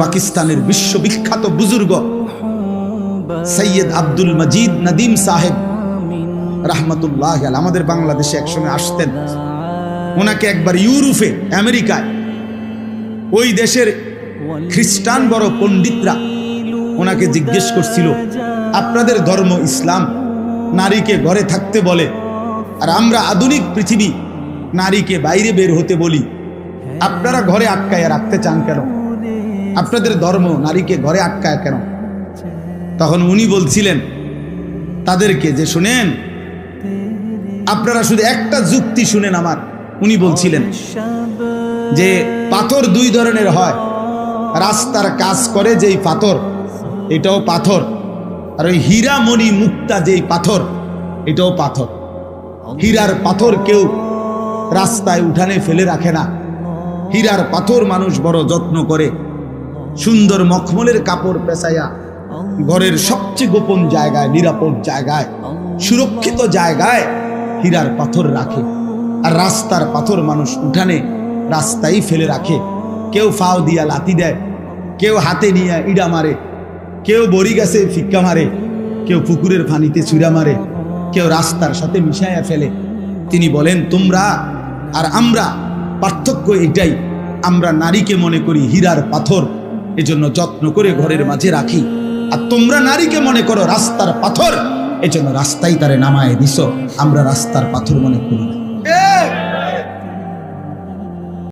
পাকিস্তানের বিশ্ববিখ্যাত বুজুর্গ সৈয়দ আব্দুল মজিদ নদীম সাহেব রাহমাতুল্লাহ আমাদের বাংলাদেশে একসময় আসতেন। ওনাকে একবার ইউরোপে, আমেরিকায়, ওই দেশের খ্রিস্টান বড় পণ্ডিতরা ওনাকে জিজ্ঞেস করছিল, আপনাদের ধর্ম ইসলাম? নারীকে ঘরে থাকতে বলে। আর আমরা আধুনিক পৃথিবী, নারীকে বাইরে বের হতে বলি। আপনারা ঘরে আটকায় রাখতে চান কেন? আপনাদের ধর্ম নারীকে ঘরে আটকায় কেন? তখন উনি বলছিলেন, তাদেরকে যে শুনেন, আপনারা শুধু একটা যুক্তি শুনেন আমার। উনি বলছিলেন, যে পাথর দুই ধরনের হয়। রাস্তার কাজ করে যেই পাথর, এটাও পাথর। আর ওই হীরা মণি মুক্তা যেই পাথর, এটাও পাথর। হীরার পাথর কেউ রাস্তায় উঠানে ফেলে রাখে না। হীরার পাথর মানুষ বড় যত্ন করে। সুন্দর মখমলের কাপড় পেঁচাইয়া ঘরের সবচেয়ে গোপন জায়গায়, নিরাপদ জায়গায়, সুরক্ষিত জায়গায় হীরার পাথর রাখে। আর রাস্তার পাথর মানুষ উঠানে রাস্তায় ফেলে রাখে। কেউ ফাও দিয়া লাতি দেয়, কেউ হাতে নিয়ে ইড়া মারে, কেউ বড়ি গাছে ফিক্কা মারে, কেউ পুকুরের পানিতে চুরা মারে, কেউ রাস্তার সাথে মিশাইয়া ফেলে। তিনি বলেন, তোমরা আর আমরা পার্থক্য এটাই, আমরা নারীকে মনে করি হীরার পাথর। এজন্য যত্ন করে ঘরের মাঝে রাখি। আর তোমরা নারীকে মনে করো রাস্তার পাথর, এজন্য রাস্তায় তারে নামায় দিস আমরা রাস্তার পাথর মনে করি না।